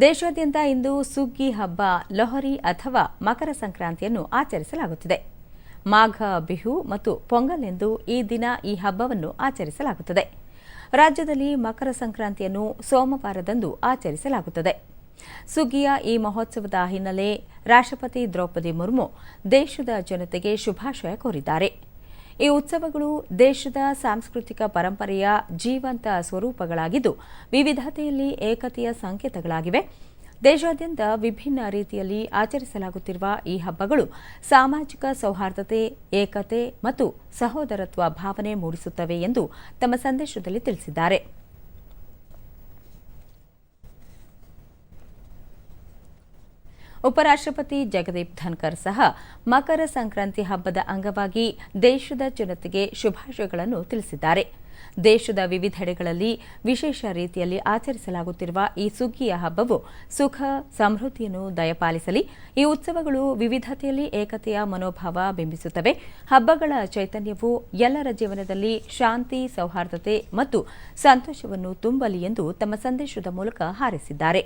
ದೇಶಾದ್ಯಂತ ಇಂದು ಸುಗ್ಗಿ ಹಬ್ಬ, ಲೊಹರಿ ಅಥವಾ ಮಕರ ಸಂಕ್ರಾಂತಿಯನ್ನು ಆಚರಿಸಲಾಗುತ್ತಿದೆ. ಮಾಘ, ಬಿಹು ಮತ್ತು ಪೊಂಗಲ್ ಎಂದು ಈ ದಿನ ಈ ಹಬ್ಬವನ್ನು ಆಚರಿಸಲಾಗುತ್ತದೆ. ರಾಜ್ಯದಲ್ಲಿ ಮಕರ ಸಂಕ್ರಾಂತಿಯನ್ನು ಸೋಮವಾರದಂದು ಆಚರಿಸಲಾಗುತ್ತದೆ. ಸುಗ್ಗಿಯ ಈ ಮಹೋತ್ಸವದ ಹಿನ್ನೆಲೆ ರಾಷ್ಟ್ರಪತಿ ದ್ರೌಪದಿ ಮುರ್ಮು ದೇಶದ ಜನತೆಗೆ ಶುಭಾಶಯ ಕೋರಿದ್ದಾರೆ. ಈ ಉತ್ಸವಗಳು ದೇಶದ ಸಾಂಸ್ಕೃತಿಕ ಪರಂಪರೆಯ ಜೀವಂತ ಸ್ವರೂಪಗಳಾಗಿದ್ದು, ವಿವಿಧತೆಯಲ್ಲಿ ಏಕತೆಯ ಸಂಕೇತಗಳಾಗಿವೆ. ದೇಶಾದ್ಯಂತ ವಿಭಿನ್ನ ರೀತಿಯಲ್ಲಿ ಆಚರಿಸಲಾಗುತ್ತಿರುವ ಈ ಹಬ್ಬಗಳು ಸಾಮಾಜಿಕ ಸೌಹಾರ್ದತೆ, ಏಕತೆ ಮತ್ತು ಸಹೋದರತ್ವ ಭಾವನೆ ಮೂಡಿಸುತ್ತವೆ ಎಂದು ತಮ್ಮ ಸಂದೇಶದಲ್ಲಿ ತಿಳಿಸಿದ್ದಾರೆ. ಉಪರಾಷ್ಟ್ರಪತಿ ಜಗದೀಪ್ ಧನ್ಕರ್ ಸಹ ಮಕರ ಸಂಕ್ರಾಂತಿ ಹಬ್ಬದ ಅಂಗವಾಗಿ ದೇಶದ ಜನತೆಗೆ ಶುಭಾಶಯಗಳನ್ನು ತಿಳಿಸಿದ್ದಾರೆ. ದೇಶದ ವಿವಿಧೆಡೆಗಳಲ್ಲಿ ವಿಶೇಷ ರೀತಿಯಲ್ಲಿ ಆಚರಿಸಲಾಗುತ್ತಿರುವ ಈ ಸುಗ್ಗಿಯ ಹಬ್ಬವು ಸುಖ, ಸಮೃದ್ಧಿಯನ್ನು ದಯಪಾಲಿಸಲಿ. ಈ ಉತ್ಸವಗಳು ವಿವಿಧತೆಯಲ್ಲಿ ಏಕತೆಯ ಮನೋಭಾವ ಬಿಂಬಿಸುತ್ತವೆ. ಹಬ್ಬಗಳ ಚೈತನ್ಯವು ಎಲ್ಲರ ಜೀವನದಲ್ಲಿ ಶಾಂತಿ, ಸೌಹಾರ್ದತೆ ಮತ್ತು ಸಂತೋಷವನ್ನು ತುಂಬಲಿ ಎಂದು ತಮ್ಮ ಸಂದೇಶದ ಮೂಲಕ ಹಾರೈಸಿದ್ದಾರೆ.